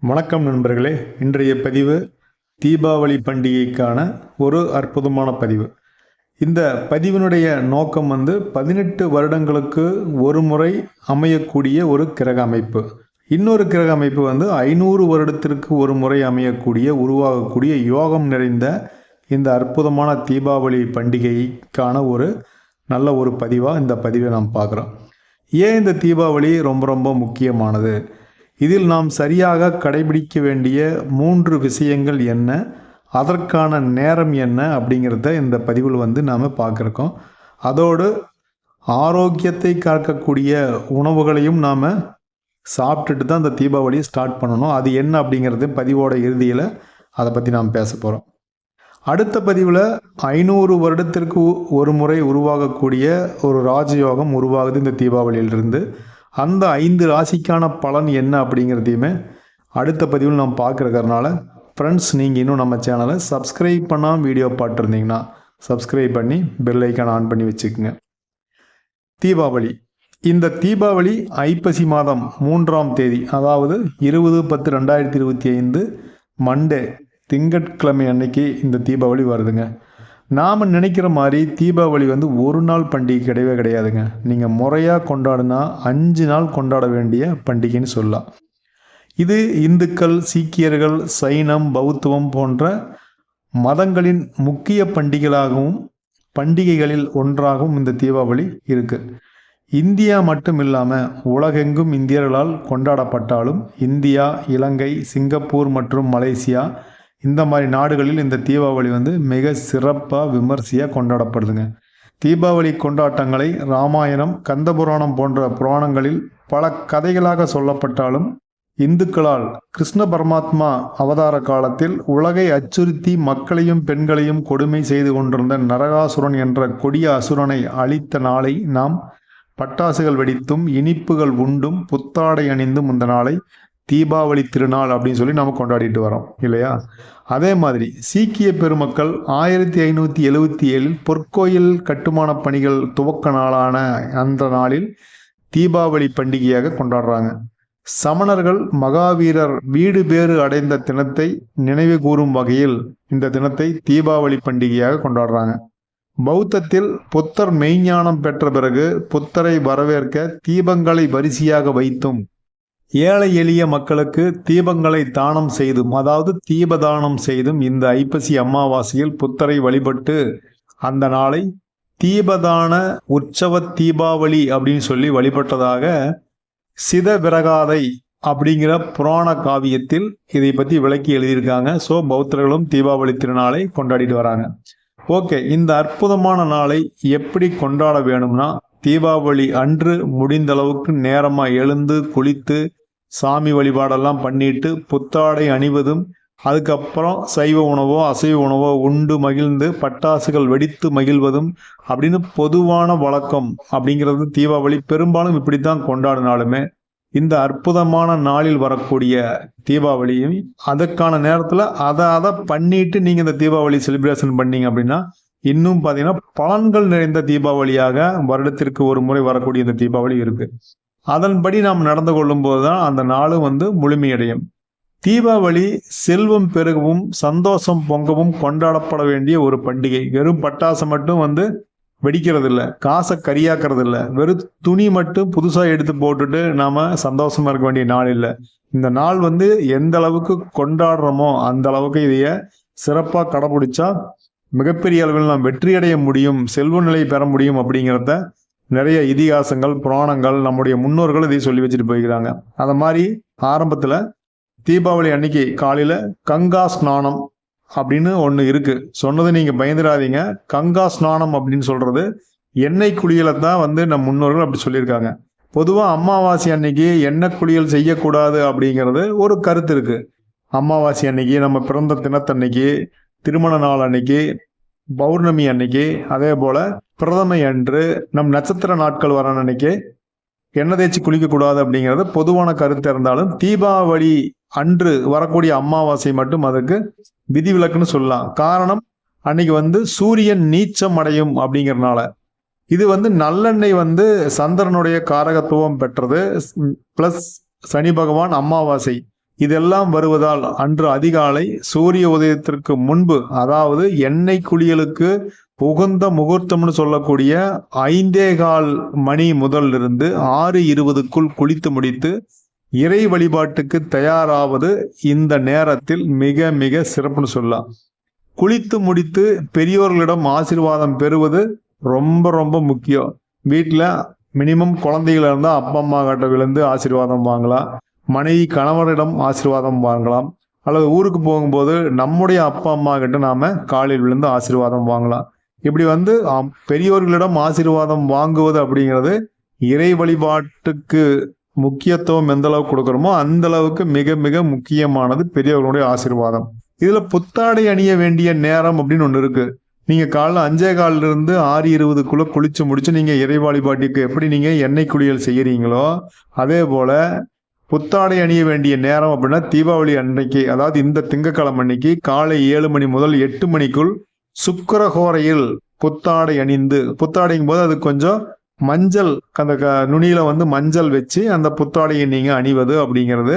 வணக்கம் நண்பர்களே. இன்றைய பதிவு தீபாவளி பண்டிகைக்கான ஒரு அற்புதமான பதிவு. இந்த பதிவினுடைய நோக்கம் வந்து பதினெட்டு வருடங்களுக்கு ஒரு முறை அமையக்கூடிய ஒரு கிரக அமைப்பு. இன்னொரு கிரக அமைப்பு வந்து ஐநூறு வருடத்திற்கு ஒரு முறை அமையக்கூடிய உருவாகக்கூடிய யோகம் நிறைந்த இந்த அற்புதமான தீபாவளி பண்டிகைக்கான ஒரு நல்ல ஒரு பதிவாக இந்த பதிவை நாம் பார்க்குறோம். ஏன் இந்த தீபாவளி ரொம்ப ரொம்ப முக்கியமானது? இதில் நாம் சரியாக கடைபிடிக்க வேண்டிய மூன்று விஷயங்கள் என்ன? அதற்கான நேரம் என்ன? அப்படிங்கிறத இந்த பதிவில் வந்து நாம் பார்க்குறோம். அதோடு ஆரோக்கியத்தை காக்கக்கூடிய உணவுகளையும் நாம் சாப்பிட்டுட்டு தான் இந்த தீபாவளியை ஸ்டார்ட் பண்ணணும். அது என்ன அப்படிங்கிறது பதிவோட இறுதியில் அதை பற்றி நாம் பேச போகிறோம் அடுத்த பதிவில் ஐநூறு வருடத்திற்கு ஒரு முறை உருவாகக்கூடிய ஒரு ராஜயோகம் உருவாகுது இந்த தீபாவளியிலிருந்து. அந்த ஐந்து ராசிக்கான பலன் என்ன அப்படிங்கிறதையுமே அடுத்த பதிவில் நாம் பார்க்குறக்கறனால ஃப்ரெண்ட்ஸ் நீங்கள் இன்னும் நம்ம சேனலை சப்ஸ்கிரைப் பண்ணாமல் வீடியோ பார்த்துருந்தீங்கன்னா சப்ஸ்கிரைப் பண்ணி பெல் ஐக்கான் ஆன் பண்ணி வச்சுக்கோங்க. தீபாவளி. இந்த தீபாவளி ஐப்பசி மாதம் மூன்றாம் தேதி அதாவது இருபது பத்து ரெண்டாயிரத்தி இருபத்தி ஐந்து மண்டே திங்கட்கிழமை அன்னைக்கு இந்த தீபாவளி வருதுங்க. நாம் நினைக்கிற மாதிரி தீபாவளி வந்து ஒரு நாள் பண்டிகை கிடையவே கிடையாதுங்க. நீங்கள் முறையாக கொண்டாடுனா அஞ்சு நாள் கொண்டாட வேண்டிய பண்டிகைன்னு சொல்லலாம். இது இந்துக்கள் சீக்கியர்கள் சைனம் பௌத்தவம் போன்ற மதங்களின் முக்கிய பண்டிகைகளாகவும் பண்டிகைகளில் ஒன்றாகவும் இந்த தீபாவளி இருக்குது இந்தியா மட்டும் இல்லாமல் உலகெங்கும் இந்தியர்களால் கொண்டாடப்பட்டாலும் இந்தியா இலங்கை சிங்கப்பூர் மற்றும் மலேசியா இந்த மாதிரி நாடுகளில் இந்த தீபாவளி வந்து மிக சிறப்பாக விமர்சையாக கொண்டாடப்படுதுங்க. தீபாவளி கொண்டாட்டங்களை ராமாயணம் கந்தபுராணம் போன்ற புராணங்களில் பல கதைகளாக சொல்லப்பட்டாலும் இந்துக்களால் கிருஷ்ண பரமாத்மா அவதார காலத்தில் உலகை அச்சுறுத்தி மக்களையும் பெண்களையும் கொடுமை செய்து கொண்டிருந்த நரகாசுரன் என்ற கொடிய அசுரனை அழித்த நாளை நாம் பட்டாசுகள் வெடித்தும் இனிப்புகள் உண்டும் புத்தாடை அணிந்தும் இந்த நாளை தீபாவளி திருநாள் அப்படின்னு சொல்லி நம்ம கொண்டாடிட்டு வரோம் இல்லையா? அதே மாதிரி சீக்கிய பெருமக்கள் ஆயிரத்தி ஐநூற்றி எழுவத்தி ஏழில் பொற்கோயில் கட்டுமான பணிகள் துவக்க நாளான அந்த நாளில் தீபாவளி பண்டிகையாக கொண்டாடுறாங்க. சமணர்கள் மகாவீரர் வீடு பேறு அடைந்த தினத்தை நினைவு கூறும் வகையில் இந்த தினத்தை தீபாவளி பண்டிகையாக கொண்டாடுறாங்க. பௌத்தத்தில் புத்தர் மெய்ஞானம் பெற்ற பிறகு புத்தரை வரவேற்க தீபங்களை வரிசையாக வைத்தும் ஏழை எளிய மக்களுக்கு தீபங்களை தானம் செய்தும் அதாவது தீபதானம் செய்தும் இந்த ஐப்பசி அமாவாசையில் புத்தரை வழிபட்டு அந்த நாளை தீபதான உற்சவ தீபாவளி அப்படின்னு சொல்லி வழிபட்டதாக சிதவிரகாதை அப்படிங்கிற புராண காவியத்தில் இதை பற்றி விளக்கி எழுதியிருக்காங்க. ஸோ பௌத்தர்களும் தீபாவளி திருநாளை கொண்டாடிட்டு வராங்க. ஓகே இந்த அற்புதமான நாளை எப்படி கொண்டாட வேணும்னா தீபாவளி அன்று முடிந்த அளவுக்கு நேரமாக எழுந்து குளித்து சாமி வழிபாடெல்லாம் பண்ணிட்டு புத்தாடை அணிவதும் அதுக்கப்புறம் சைவ உணவோ அசைவ உணவோ உண்டு மகிழ்ந்து பட்டாசுகள் வெடித்து மகிழ்வதும் அப்படின்னு பொதுவான வழக்கம் அப்படிங்கிறது தீபாவளி பெரும்பாலும் இப்படி தான் கொண்டாடினாலுமே இந்த அற்புதமான நாளில் வரக்கூடிய தீபாவளியும் அதற்கான நேரத்தில் அதை அதை பண்ணிட்டு நீங்கள் இந்த தீபாவளி செலிப்ரேஷன் பண்ணீங்க அப்படின்னா இன்னும் பார்த்தீங்கன்னா பலன்கள் நிறைந்த தீபாவளியாக வருடத்திற்கு ஒரு முறை வரக்கூடிய இந்த தீபாவளி இருக்கு. அதன்படி நாம் நடந்து கொள்ளும்போது தான் அந்த நாளும் வந்து முழுமையடையும். தீபாவளி செல்வம் பெருகவும் சந்தோஷம் பொங்கவும் கொண்டாடப்பட வேண்டிய ஒரு பண்டிகை. வெறும் பட்டாசு மட்டும் வந்து வெடிக்கிறது இல்லை காசை கரியாக்குறது இல்லை வெறும் துணி மட்டும் புதுசாக எடுத்து போட்டுட்டு நாம் சந்தோஷமாக இருக்க வேண்டிய நாள் இல்லை. இந்த நாள் வந்து எந்த அளவுக்கு கொண்டாடுறோமோ அந்த அளவுக்கு இதைய சிறப்பாக கடைபிடிச்சா மிகப்பெரிய அளவில் நாம் வெற்றி அடைய முடியும் செல்வ நிலை பெற முடியும் அப்படிங்கிறத நிறைய இதிகாசங்கள் புராணங்கள் நம்முடைய முன்னோர்கள் இதை சொல்லி வச்சுட்டு போய்க்கிறாங்க. அந்த மாதிரி ஆரம்பத்தில் தீபாவளி அன்னைக்கு காலையில் கங்கா ஸ்நானம் அப்படின்னு ஒன்று இருக்குது சொன்னது நீங்கள் பயந்துடாதீங்க. கங்கா ஸ்நானம் அப்படின்னு சொல்கிறது எண்ணெய் குளியலை தான் வந்து நம் முன்னோர்கள் அப்படி சொல்லியிருக்காங்க. பொதுவாக அமாவாசை அன்னைக்கு எண்ணெய் குளியல் செய்யக்கூடாது அப்படிங்கிறது ஒரு கருத்து இருக்குது அமாவாசை அன்னைக்கு நம்ம பிறந்த தினத்தன்னைக்கு திருமண நாள் அன்னைக்கு பௌர்ணமி அன்னைக்கு அதே போல் பிரதமை அன்று நம் நட்சத்திர நாட்கள் வர அன்னைக்கு எண்ணெய் தேய்ச்சி குளிக்கக்கூடாது அப்படிங்கிறது பொதுவான கருத்து இருந்தாலும் தீபாவளி அன்று வரக்கூடிய அமாவாசை மட்டும் அதுக்கு விதிவிலக்குன்னு சொல்லலாம். காரணம் அன்னைக்கு வந்து சூரியன் நீச்சம் அடையும் அப்படிங்கிறனால. இது வந்து நல்லெண்ணெய் வந்து சந்திரனுடைய காரகத்துவம் பெற்றது. பிளஸ் சனி பகவான் அமாவாசை இதெல்லாம் வருவதால் அன்று அதிகாலை சூரிய உதயத்திற்கு முன்பு அதாவது எண்ணெய் குளியலுக்கு உகந்த முகூர்த்தம்னு சொல்லக்கூடிய ஐந்தே கால் மணி முதல் இருந்து ஆறு இருபதுக்குள் குளித்து முடித்து இறை வழிபாட்டுக்கு தயாராவது இந்த நேரத்தில் மிக மிக சிறப்புன்னு சொல்லலாம். குளித்து முடித்து பெரியோர்களிடம் ஆசீர்வாதம் பெறுவது ரொம்ப ரொம்ப முக்கியம். வீட்டில் மினிமம் குழந்தைகள் இருந்தால் அப்பா அம்மா கிட்ட விழுந்து ஆசீர்வாதம் வாங்கலாம். மனைவி கணவரிடம் ஆசீர்வாதம் வாங்கலாம். அல்லது ஊருக்கு போகும்போது நம்முடைய அப்பா அம்மா கிட்ட நாம காலில் விழுந்து ஆசீர்வாதம் வாங்கலாம். இப்படி வந்து பெரியோர்களிடம் ஆசீர்வாதம் வாங்குவது அப்படிங்கிறது இறை வழிபாட்டுக்கு முக்கியத்துவம் எந்த அளவுக்கு கொடுக்குறோமோ அந்த அளவுக்கு மிக மிக முக்கியமானது பெரியவர்களுடைய ஆசீர்வாதம். இதுல புத்தாடை அணிய வேண்டிய நேரம் அப்படின்னு ஒன்று இருக்கு. நீங்க காலைல அஞ்சே காலில இருந்து ஆறு இருபதுக்குள்ள குளிச்சு முடிச்சு நீங்க இறை வழிபாட்டுக்கு எப்படி நீங்க எண்ணெய் குளியல் செய்யறீங்களோ அதே போல புத்தாடை அணிய வேண்டிய நேரம் அப்படின்னா தீபாவளி அன்னைக்கு அதாவது இந்த திங்கட்கிழமை அன்னைக்கு காலை ஏழு மணி முதல் எட்டு மணிக்குள் சுக்கரஹோரையில் புத்தாடை அணிந்து புத்தாடைங்கும் போது அது கொஞ்சம் மஞ்சள் அந்த க- நுனியில வந்து மஞ்சள் வச்சு அந்த புத்தாடையை நீங்க அணிவது அப்படிங்கிறது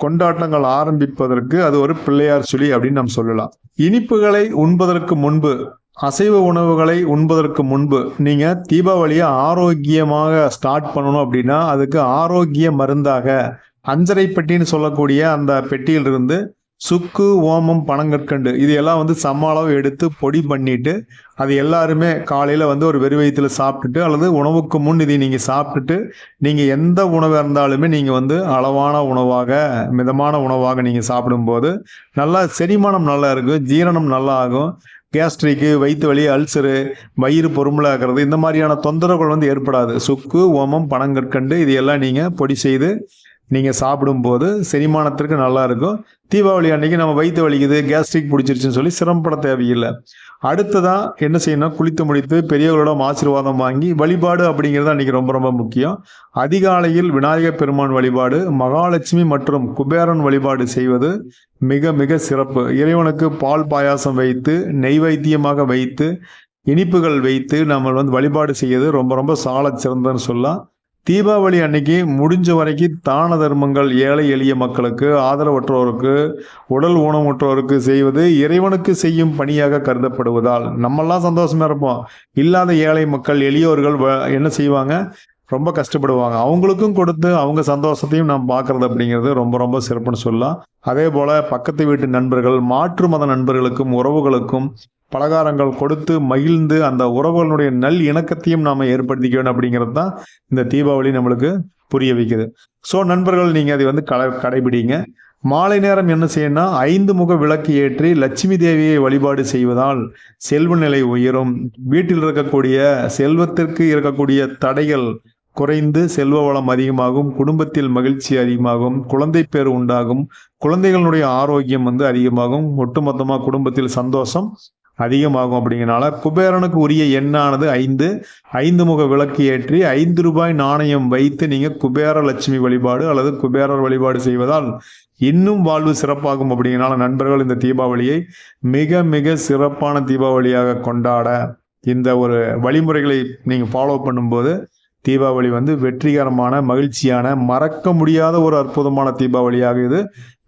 கொண்டாட்டங்கள் ஆரம்பிப்பதற்கு அது ஒரு பிள்ளையார் சுழி அப்படின்னு நம்ம சொல்லலாம். இனிப்புகளை உண்பதற்கு முன்பு அசைவ உணவுகளை உண்பதற்கு முன்பு நீங்க தீபாவளியை ஆரோக்கியமாக ஸ்டார்ட் பண்ணணும் அப்படின்னா அதுக்கு ஆரோக்கிய மருந்தாக அஞ்சரை பெட்டின்னு சொல்லக்கூடிய அந்த பெட்டியிலிருந்து சுக்கு ஓமம் பனங்கற்கண்டு இது எல்லாம் வந்து சம அளவு எடுத்து பொடி பண்ணிட்டு அது எல்லாருமே காலையில வந்து ஒரு வெறு வயிற்றுல சாப்பிட்டுட்டு அல்லது உணவுக்கு முன் இதை நீங்க சாப்பிட்டுட்டு நீங்க எந்த உணவு இருந்தாலுமே நீங்க வந்து அளவான உணவாக மிதமான உணவாக நீங்க சாப்பிடும்போது நல்லா செரிமானம் நல்லா இருக்கும் ஜீரணம் நல்லா ஆகும். கேஸ்ட்ரிக்கு வயிற்று வலி அல்சரு வயிறு பொறுமலாகிறது இந்த மாதிரியான தொந்தரவுகள் வந்து ஏற்படாது. சுக்கு ஓமம் பனங்கற்கண்டு இது எல்லாம் நீங்கள் பொடி செய்து நீங்கள் சாப்பிடும்போது செரிமானத்திற்கு நல்லாயிருக்கும் தீபாவளி அன்றைக்கி நம்ம வயிற்று வலிக்குது கேஸ்ட்ரிக் பிடிச்சிருச்சுன்னு சொல்லி சிரமப்பட தேவையில்லை. அடுத்ததான் என்ன செய்யணும் குளித்து முடித்து பெரியவர்களிடம் ஆசீர்வாதம் வாங்கி வழிபாடு அப்படிங்கிறது அன்றைக்கி ரொம்ப ரொம்ப முக்கியம். அதிகாலையில் விநாயகர் பெருமான் வழிபாடு மகாலட்சுமி மற்றும் குபேரன் வழிபாடு செய்வது மிக மிக சிறப்பு. இறைவனுக்கு பால் பாயாசம் வைத்து நெய்வேத்தியமாக வைத்து இனிப்புகள் வைத்து நம்ம வந்து வழிபாடு செய்யறது ரொம்ப ரொம்ப சால சிறந்ததுன்னு சொல்லலாம். தீபாவளி அன்னைக்கு முடிஞ்ச வரைக்கும் தான தர்மங்கள் ஏழை எளிய மக்களுக்கு ஆதரவற்றோருக்கு உடல் ஊனமுற்றோருக்கு செய்வது இறைவனுக்கு செய்யும் பணியாக கருதப்படுவதால் நம்மெல்லாம் சந்தோஷமா இருப்போம். இல்லாத ஏழை மக்கள் எளியோர்கள் வ- என்ன செய்வாங்க? ரொம்ப கஷ்டப்படுவாங்க. அவங்களுக்கும் கொடுத்து அவங்க சந்தோஷத்தையும் நாம் பார்க்கறது அப்படிங்கிறது ரொம்ப ரொம்ப சிறப்புன்னு சொல்லலாம். அதே போல் பக்கத்து வீட்டு நண்பர்கள் மாற்று மத நண்பர்களுக்கும் உறவுகளுக்கும் பலகாரங்கள் கொடுத்து மகிழ்ந்து அந்த உறவுகளுடைய நல் இணக்கத்தையும் நாம் ஏற்படுத்திக்க வேண்டும் அப்படிங்கிறது தான் இந்த தீபாவளி நம்மளுக்கு புரிய வைக்குது. ஸோ நண்பர்கள் நீங்கள் அதை வந்து கடை கடைபிடிங்க. மாலை நேரம் என்ன செய்யணும்னா ஐந்து முக விளக்கு ஏற்றி லட்சுமி தேவியை வழிபாடு செய்வதால் செல்வ நிலை உயரும். வீட்டில் இருக்கக்கூடிய செல்வத்திற்கு இருக்கக்கூடிய தடைகள் குறைந்து செல்வ வளம் அதிகமாகும் குடும்பத்தில் மகிழ்ச்சி அதிகமாகும் குழந்தை பேர் உண்டாகும் குழந்தைகளுடைய ஆரோக்கியம் வந்து அதிகமாகும் ஒட்டுமொத்தமாக குடும்பத்தில் சந்தோஷம் அதிகமாகும் அப்படிங்கிறனால குபேரனுக்கு உரிய எண்ணானது ஐந்து. ஐந்து முக விளக்கு ஏற்றி ஐந்து ரூபாய் நாணயம் வைத்து நீங்கள் குபேர லட்சுமி வழிபாடு அல்லது குபேரர் வழிபாடு செய்வதால் இன்னும் வாழ்வு சிறப்பாகும் அப்படிங்கிறனால நண்பர்கள் இந்த தீபாவளியை மிக மிக சிறப்பான தீபாவளியாக கொண்டாட இந்த ஒரு வழிமுறைகளை நீங்கள் ஃபாலோ பண்ணும்போது தீபாவளி வந்து வெற்றிகரமான மகிழ்ச்சியான மறக்க முடியாத ஒரு அற்புதமான தீபாவளியாக இது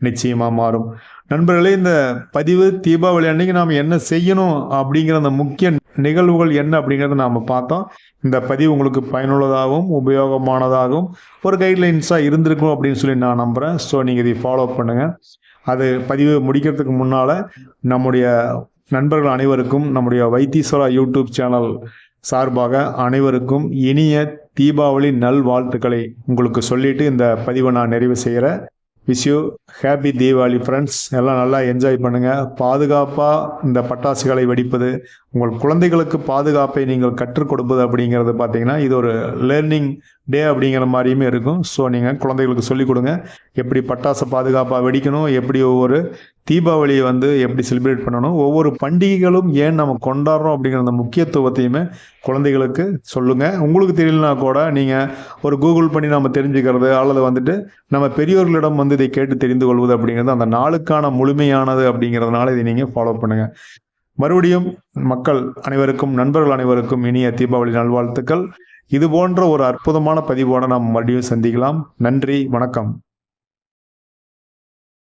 நிச்சயமாக மாறும். நண்பர்களே இந்த பதிவு தீபாவளி அன்னைக்கு நாம் என்ன செய்யணும் அப்படிங்கிற அந்த முக்கிய நிகழ்வுகள் என்ன அப்படிங்கிறத நாம் பார்த்தோம். இந்த பதிவு உங்களுக்கு பயனுள்ளதாகவும் உபயோகமானதாகவும் ஒரு கைட்லைன்ஸாக இருந்திருக்கும் அப்படின்னு சொல்லி நான் நம்புகிறேன் ஸோ நீங்கள் இதை ஃபாலோ பண்ணுங்கள் அது பதிவு முடிக்கிறதுக்கு முன்னால் நம்முடைய நண்பர்கள் அனைவருக்கும் நம்முடைய வைத்தீஸ்வரா யூடியூப் சேனல் சார்பாக அனைவருக்கும் இனிய தீபாவளி நல்வாழ்த்துக்களை உங்களுக்கு சொல்லிட்டு இந்த பதிவை நான் நிறைவு செய்கிறேன் wish you happy Deepavali friends எல்லாம் நல்லா என்ஜாய் பண்ணுங்கள் பாதுகாப்பாக இந்த பட்டாசுகளை வெடிப்பது உங்கள் குழந்தைகளுக்கு பாதுகாப்பை நீங்கள் கற்றுக் கொடுப்பது அப்படிங்கிறது பார்த்தீங்கன்னா இது ஒரு லேர்னிங் டே அப்படிங்கிற மாதிரியுமே இருக்கும். ஸோ நீங்கள் குழந்தைகளுக்கு சொல்லிக் கொடுங்க. எப்படி பட்டாசை பாதுகாப்பாக வெடிக்கணும்? எப்படி ஒவ்வொரு தீபாவளியை வந்து எப்படி செலிப்ரேட் பண்ணணும்? ஒவ்வொரு பண்டிகைகளும் ஏன் நம்ம கொண்டாடுறோம் அப்படிங்கிற அந்த முக்கியத்துவத்தையுமே குழந்தைகளுக்கு சொல்லுங்கள் உங்களுக்கு தெரியலனா கூட நீங்கள் ஒரு கூகுள் பண்ணி நம்ம தெரிஞ்சுக்கிறது அல்லது வந்துட்டு நம்ம பெரியோர்களிடம் வந்து இதை கேட்டு தெரிந்து கொள்வது அப்படிங்கிறது அந்த நாளுக்கான முழுமையானது அப்படிங்கிறதுனால இதை நீங்கள் ஃபாலோ பண்ணுங்கள் மறுபடியும் மக்கள் அனைவருக்கும் நண்பர்கள் அனைவருக்கும் இனிய தீபாவளி நல்வாழ்த்துக்கள். இது போன்ற ஒரு அற்புதமான பதிவோடு நாம் மறுபடியும் சந்திக்கலாம். நன்றி வணக்கம்.